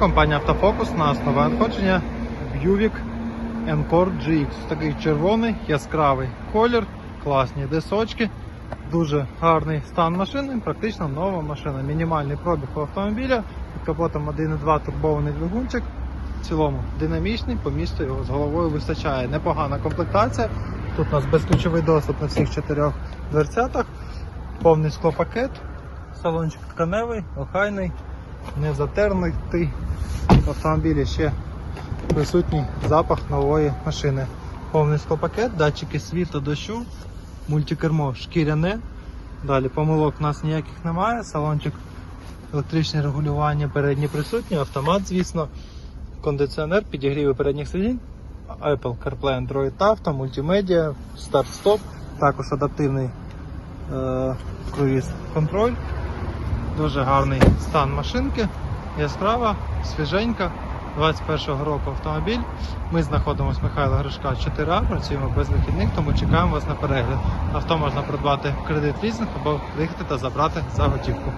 Компанія Автофокус на основе надходження Buick Encore GX. Такий червоний, яскравий колір, класні дисочки, дуже гарний стан машини, практично нова машина. Мінімальний пробіг автомобіля, під капотом 1,2 турбований двигунчик. В цілому динамічний, по місту його з головою вистачає. Непогана комплектація. Тут у нас безключовий доступ на всіх чотирьох дверцятах, повний склопакет, салончик тканевий, охайний, не затernутий. В автомобілі ще присутній запах нової машини. Повний склопакет, датчики світла, дощу, мультикермо шкіряне. Далі помилок у нас ніяких немає. Салончик електричне регулювання передні присутні, автомат, звісно, кондиціонер, підігріви передніх сидінь, Apple CarPlay Android Auto, мультимедіа, старт-стоп, також адаптивний е, круїз контроль. Дуже гарний стан машинки, яскрава, свіженька. 21-го року автомобіль. Ми знаходимося Михайла Гришка 4А, працюємо без вихідних, тому чекаємо вас на перегляд. Авто можна придбати в кредит лізинг або приїхати та забрати за готівку.